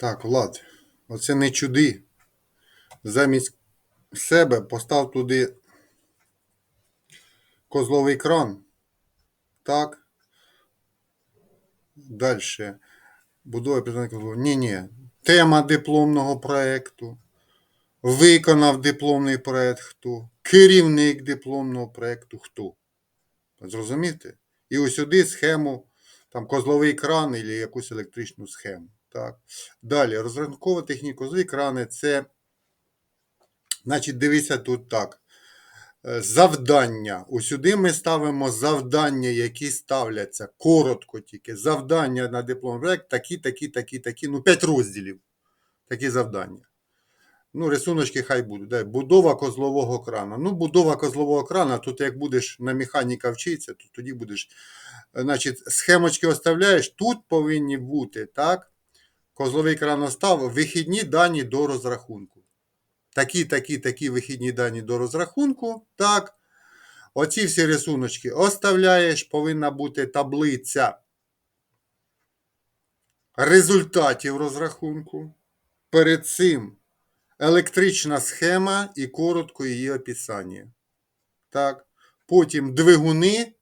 Так, Влад, оце не чуди. Замість себе постав туди козловий кран. Так. Далі. Будова підземних козлов. Ні, ні. Тема дипломного проєкту. Виконав дипломний проєкт хто? Керівник дипломного проєкту хто? Зрозумієте? І ось схему, там козловий кран або якусь електричну схему. Так. Далі, розрахункова техніка козлові крани це, значить, дивися тут так. Е, Завдання. Усюди ми ставимо завдання, які ставляться коротко тільки. Завдання на дипломний проєкт такі, такі, такі, такі. Ну, 5 розділів. Такі завдання. Ну, рисуночки хай будуть. Да. Будова козлового крана. Ну, будова козлового крана, тут як будеш на механіка вчитися, то тоді будеш. е, Значить, схемочки оставляєш, тут повинні бути, так? Козловий кран остав, вихідні дані до розрахунку. Такі, такі, такі вихідні дані до розрахунку. Так. Оці всі рисуночки оставляєш, повинна бути таблиця результатів розрахунку. Перед цим електрична схема і коротко її описання. Так. Потім двигуни.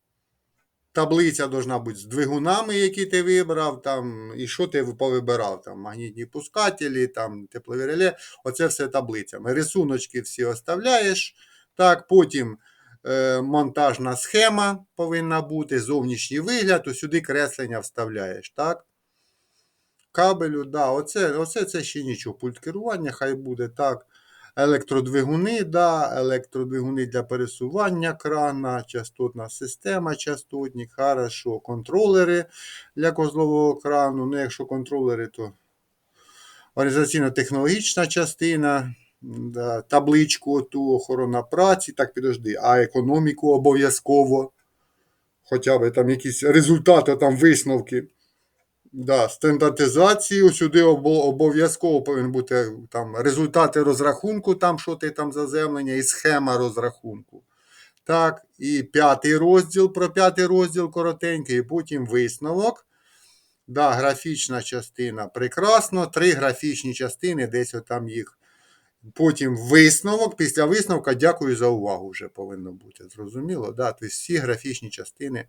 Таблиця должна бути з двигунами, які ти вибрав, там, і що ти повибирав, там, магнітні пускателі, там, теплові реле, оце все таблицями. Рисуночки всі оставляєш. Так, потім е, монтажна схема повинна бути, зовнішній вигляд, то сюди креслення вставляєш. Так? Кабелю, да, оце, оце це ще нічого. Пульт керування, хай буде так. Електродвигуни, да, електродвигуни для пересування крана, частотна система, частотник, хорошо. Контролери для козлового крану. Ну, якщо контролери, то організаційно-технологічна частина, да, табличку ту, охорона праці, так підожди, а економіку обов'язково. Хоча б там якісь результати, там висновки. Да, стандартизацію сюди обов'язково повинен бути там результати розрахунку, там що ти там заземлення, і схема розрахунку. Так, і п'ятий розділ, про п'ятий розділ коротенький, і потім висновок. Да, графічна частина прекрасно. Три графічні частини, десь там їх. Потім висновок. Після висновка дякую за увагу вже повинно бути. Зрозуміло? Да? Тобто всі графічні частини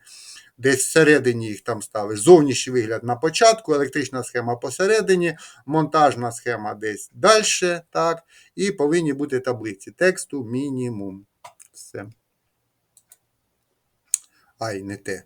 десь всередині їх там ставиш. Зовнішній вигляд на початку, електрична схема посередині, монтажна схема десь далі. Так? І повинні бути таблиці. Тексту мінімум. Все. Ай, не те.